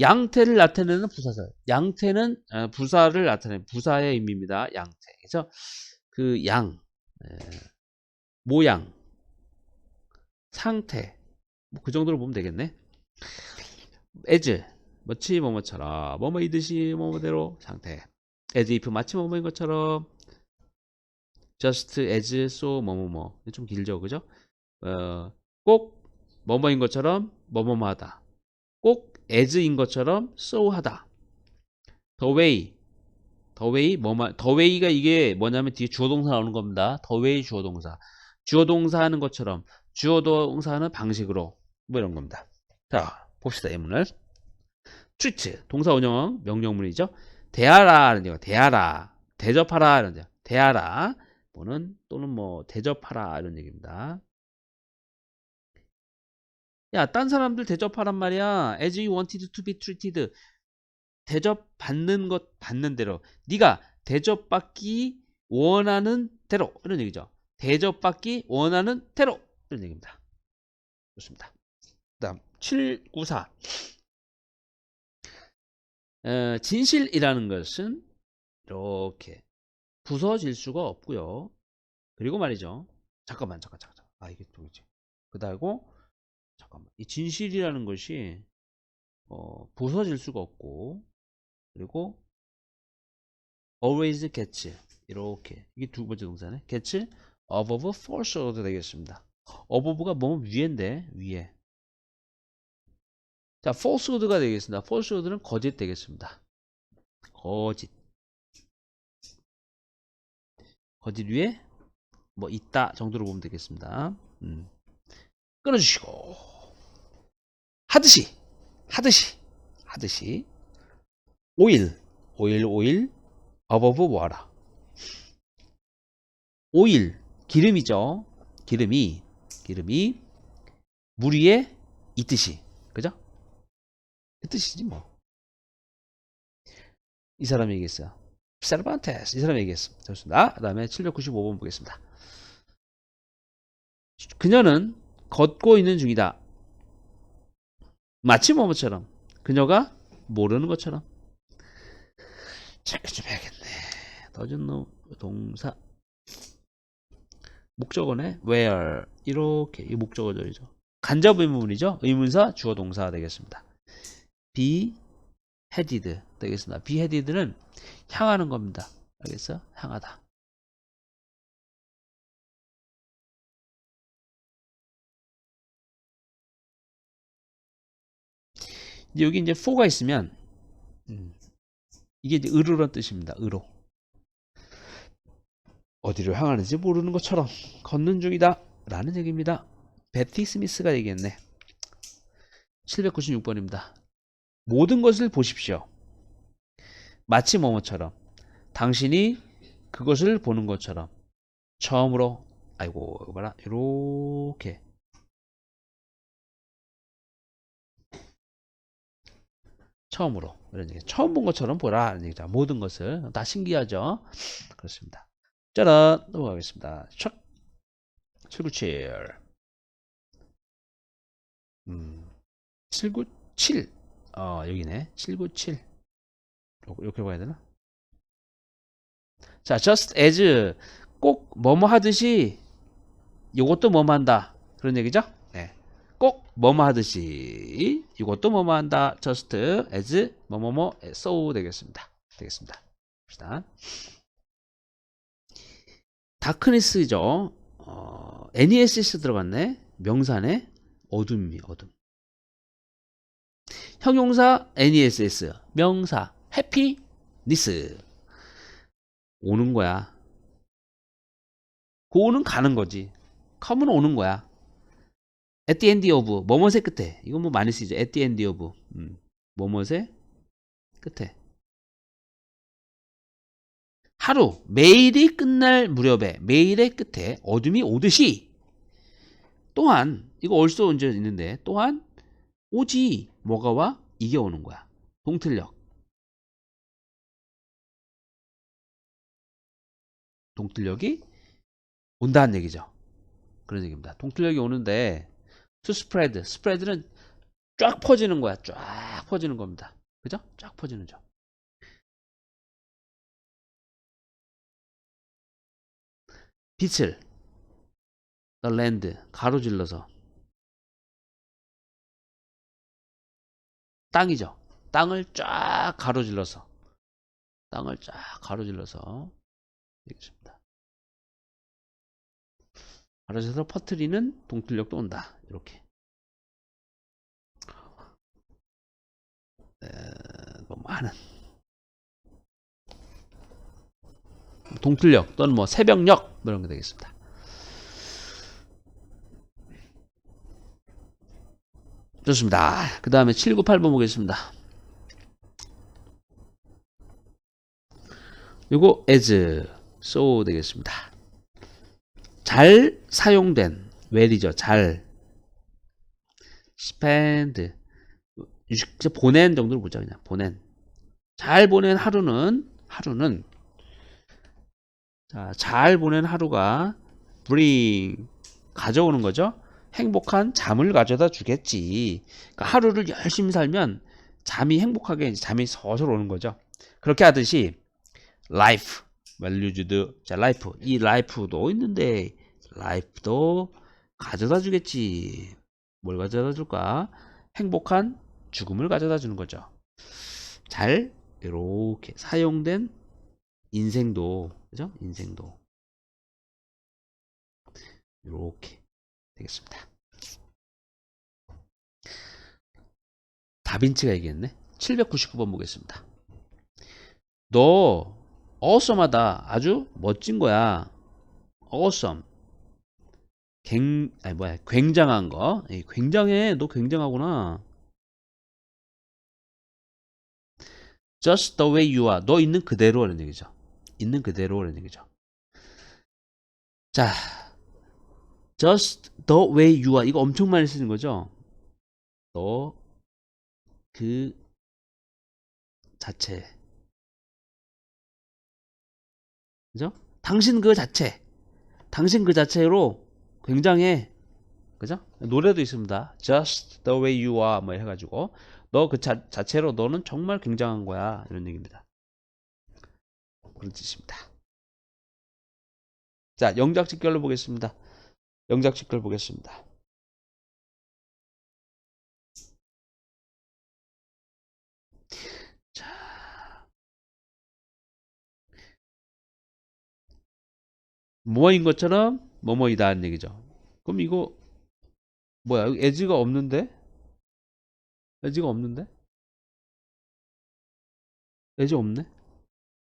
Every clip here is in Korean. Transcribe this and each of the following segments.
양태를 나타내는 부사절. 양태는 어, 부사를 나타내는 부사의 의미입니다. 양태. 그래서 그 양, 에, 모양, 상태. 뭐 그 정도로 보면 되겠네. as 마치 뭐뭐처럼 뭐뭐 이듯이 뭐뭐대로 상태. as if 마치 뭐뭐인 것처럼 just as so 뭐뭐뭐 좀 길죠 그죠 어, 꼭 뭐뭐인 것처럼 뭐뭐하다 꼭 as인 것처럼 so 하다. The way. The way 뭐뭐 the way가 이게 뭐냐면 뒤에 주어 동사 나오는 겁니다. The way 주어 동사. 주어 동사 하는 것처럼 주어 동사 하는 방식으로 뭐 이런 겁니다. 자 봅시다 예문을. treat 동사 원형 명령문이죠. 대하라는 얘기가 대하라. 대접하라 이런 데 대하라. 뭐는 또는 뭐 대접하라 이런 얘기입니다. 야, 딴 사람들 대접하란 말이야. As you wanted to be treated. 대접 받는 것 받는 대로. 네가 대접받기 원하는 대로 이런 얘기죠. 대접받기 원하는 대로 이런 얘기입니다. 좋습니다. 그다음 794. 어, 진실이라는 것은 이렇게 부서질 수가 없고요. 그리고 말이죠. 잠깐만, 잠깐, 잠깐. 아, 이게 또 이제. 그다고 잠깐만. 이 진실이라는 것이 어, 부서질 수가 없고 그리고 always gets 이렇게 이게 두 번째 동사네. gets above false order 되겠습니다. above가 뭐 위인데 위에. 자, false order가 되겠습니다. false order는 거짓 되겠습니다. 거짓. 거짓 위에 뭐 있다 정도로 보면 되겠습니다. 음. 끊어주시고 하듯이 하듯이 하듯이 오일 오일 오일 어버브 뭐하라 오일 기름이죠. 기름이 기름이 물 위에 있듯이 그죠? 그 뜻이지 뭐. 이 사람이 얘기했어요. 세르반테스 이 사람이 얘기했습니다. 좋습니다. 그 다음에 795번 보겠습니다. 그녀는 걷고 있는 중이다. 마치 뭐뭐처럼 그녀가 모르는 것처럼 체크 좀 해야겠네. 더즌 동사 목적어네 where 이렇게 이 목적어절이죠. 간접 의문이죠. 의문사 주어 동사가 되겠습니다. be headed 되겠습니다. be headed는 향하는 겁니다. 알겠어? 향하다. 이제 여기 이제 for가 있으면 음, 이게 이제 의로란 뜻입니다. 의로. 어디로 향하는지 모르는 것처럼 걷는 중이다 라는 얘기입니다. 베티 스미스가 얘기했네. 796번입니다. 모든 것을 보십시오. 마치 뭐뭐처럼 당신이 그것을 보는 것처럼 처음으로 아이고 이거 봐라 이렇게 처음으로 이런 얘기 처음 본 것처럼 보라 이런 얘기죠 모든 것을 다 신기하죠 그렇습니다 짜란 넘어가겠습니다 촥797 음, 797 어, 여기네. 797. 이렇게 봐야 되나? 자, just as 꼭 뭐뭐 하듯이 이것도 뭐뭐 한다. 그런 얘기죠? 네. 꼭 뭐뭐 하듯이 이것도 뭐뭐 한다. just as 뭐뭐뭐 so 되겠습니다. 되겠습니다. 봅시다. 다크니스죠. 어, NESS 들어갔네. 명사네. 어둠이 어둠. 형용사 NESS 명사 해피니스 오는 거야 고는 가는 거지 컴은 오는 거야 at the end of 뭐뭇의 끝에 이건 뭐 많이 쓰이죠 at the end of 음, 뭐뭇의 끝에 하루 매일이 끝날 무렵에 매일의 끝에 어둠이 오듯이 또한 이거 얼쏘 언제 있는데 또한 오지 뭐가 와? 이게 오는 거야. 동틀력. 동틀력이 온다는 얘기죠. 그런 얘기입니다. 동틀력이 오는데 to spread. spread는 쫙 퍼지는 거야. 쫙 퍼지는 겁니다. 그죠? 쫙 퍼지는 점. 빛을 the land 가로질러서 땅이죠. 땅을 쫙 가로질러서 땅을 쫙 가로질러서 가로질러서 퍼트리는 동틀력도 온다. 이렇게. 에, 뭐 많은 동틀력 또는 뭐 새벽녘 뭐 이런 게 되겠습니다. 좋습니다. 그 다음에 798번 보겠습니다. 요거 as, so 되겠습니다. 잘 사용된 well이죠. 잘 spend 보낸 정도로 보자 그냥 보낸 잘 보낸 하루는 하루는 자, 잘 보낸 하루가 bring 가져오는 거죠. 행복한 잠을 가져다 주겠지. 그러니까 하루를 열심히 살면 잠이 행복하게 잠이 서서로 오는 거죠. 그렇게 하듯이 life, valued, 자 life 이 life도 있는데 life도 가져다 주겠지. 뭘 가져다 줄까? 행복한 죽음을 가져다 주는 거죠. 잘 이렇게 사용된 인생도 그죠? 인생도 이렇게 되겠습니다. 다빈치가 얘기했네. 799번 보겠습니다. 너 어썸하다. 아주 멋진 거야. awesome. 갱, 아니 뭐야, 굉장한 거. 에이, 굉장해. 너 굉장하구나. Just the way you are. 너 있는 그대로라는 얘기죠. 있는 그대로라는 얘기죠. 자, just the way you are. 이거 엄청 많이 쓰는 거죠. 너 그 자체. 그죠? 당신 그 자체. 당신 그 자체로 굉장해. 그죠? 노래도 있습니다. Just the way you are 뭐 해가지고 너 그 자체로 너는 정말 굉장한 거야 이런 얘기입니다. 그런 뜻입니다. 자 영작 직결로 보겠습니다. 영작 직결 보겠습니다. 자 뭐인 것처럼 뭐뭐이다 하는 얘기죠. 그럼 이거 뭐야? 여기 에지가 없는데? 에지가 없는데? 에지 없네?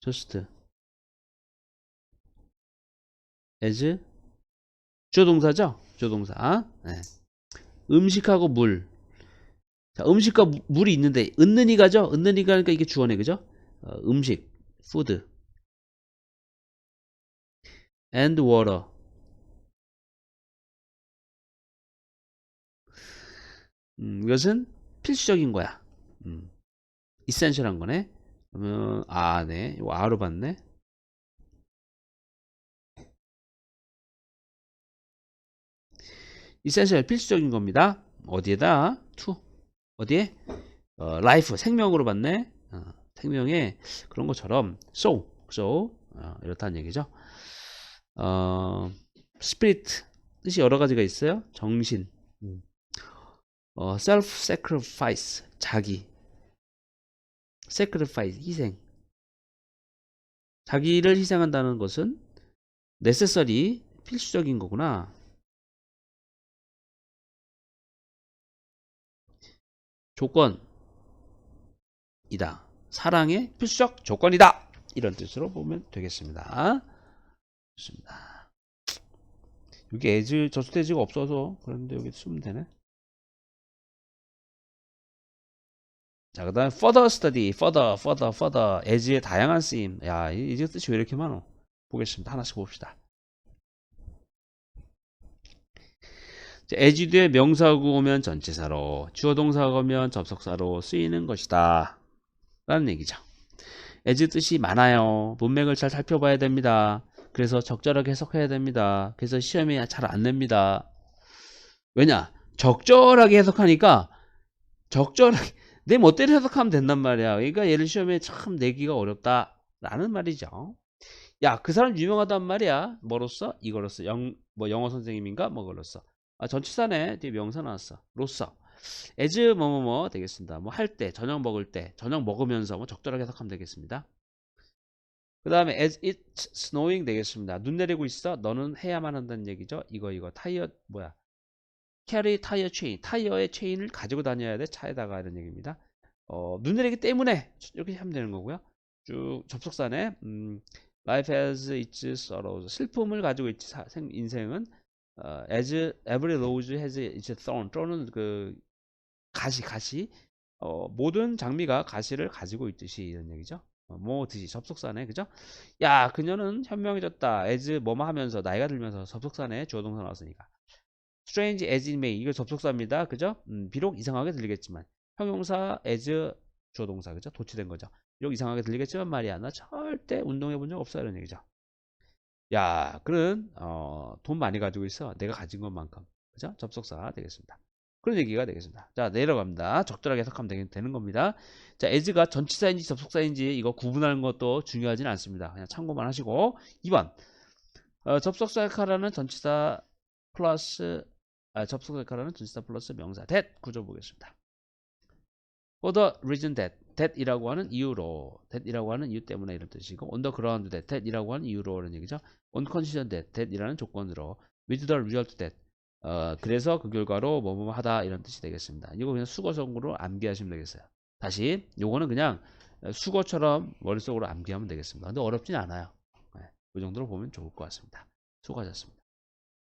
저스트 에즈 주동사죠? 주동사 네. 음식하고 물 자, 음식과 무- 물이 있는데 은는이가죠? 은는이가 그러니까 이게 주어네 그죠? 어, 음식 food and water 음, 이것은 필수적인 거야. 음. 이센셜한 거네. 그러면 아, 네. 이거 아로 봤네. 이센셜 필수적인 겁니다. 어디에다? to. 어디에? 어, life 생명으로 봤네. 어, 생명에 그런 것처럼 so, so 어, 이렇다는 얘기죠. 어, spirit 뜻이 여러 가지가 있어요. 정신. 음. 어, self-sacrifice, 자기. sacrifice, 희생. 자기를 희생한다는 것은 necessary, 필수적인 거구나. 조건이다. 사랑의 필수적 조건이다. 이런 뜻으로 보면 되겠습니다. 좋습니다. 여기 에즈, 저수대지가 없어서 그런데 여기 쓰면 되네. 자, 그 다음에 further study, further, further, further, as의 다양한 쓰임. 야, 이이 뜻이 왜 이렇게 많어? 보겠습니다. 하나씩 봅시다. 자, as 뒤에 명사구 오면 전치사로, 주어 동사가 오면 접속사로 쓰이는 것이다. 라는 얘기죠. as 뜻이 많아요. 문맥을 잘 살펴봐야 됩니다. 그래서 적절하게 해석해야 됩니다. 그래서 시험에 잘안 냅니다. 왜냐? 적절하게 해석하니까 적절하게 내 멋대로 해석하면 된단 말이야. 그러니까 얘를 시험에 참 내기가 어렵다라는 말이죠. 야, 그 사람 유명하단 말이야. 뭐로써? 이거로써. 영, 뭐 영어 선생님인가? 뭐 그로써. 아, 전치사네. 뒤에 명사 나왔어. 로써. as 뭐뭐뭐 되겠습니다. 뭐 할 때, 저녁 먹을 때, 저녁 먹으면서 뭐 적절하게 해석하면 되겠습니다. 그 다음에 as it's snowing 되겠습니다. 눈 내리고 있어. 너는 해야만 한다는 얘기죠. 이거 이거 타이어 뭐야? Carry 타이어 체인. 타이어의 체인을 가지고 다녀야 돼. 차에다가 이런 얘기입니다. 어, 눈 내리기 때문에 이렇게 하면 되는 거고요. 쭉 접속사네. 음, life has its sorrows. 슬픔을 가지고 있지. 사- 생- 인생은 어, as every rose has its thorn. thorn은 그 가시 가시. 어, 모든 장미가 가시를 가지고 있듯이 이런 얘기죠. 어, 뭐 듯이 접속사네. 그죠? 야, 그녀는 현명해졌다. as 뭐뭐 하면서 나이가 들면서 접속사네. 주어 동사 나왔으니까. Strange as it may. 이거 접속사입니다. 그죠? 음, 비록 이상하게 들리겠지만 형용사 as 주어 동사 그죠? 도치된 거죠. 비록 이상하게 들리겠지만 말이야. 나 절대 운동해 본 적 없어 이런 얘기죠. 야, 그는 어, 돈 많이 가지고 있어. 내가 가진 것만큼. 그죠? 접속사 되겠습니다. 그런 얘기가 되겠습니다. 자, 내려갑니다. 적절하게 해석하면 되는, 되는 겁니다. 자, as가 전치사인지 접속사인지 이거 구분하는 것도 중요하진 않습니다. 그냥 참고만 하시고 2번 어, 접속사 역할하는 전치사 플러스 아, 접속사 역할하는 전치사 플러스 명사 that 구조 보겠습니다. For the reason that that이라고 하는 이유로 that이라고 하는 이유 때문에 이런 뜻이고 on the ground that that이라고 하는 이유로 이런 얘기죠. on condition that that이라는 조건으로 with the result that 어, 그래서 그 결과로 뭐뭐 하다 이런 뜻이 되겠습니다. 이거 그냥 수거성으로 암기하시면 되겠어요. 다시 요거는 그냥 수거처럼 머릿속으로 암기하면 되겠습니다. 근데 어렵진 않아요. 네, 그 정도로 보면 좋을 것 같습니다. 수고하셨습니다.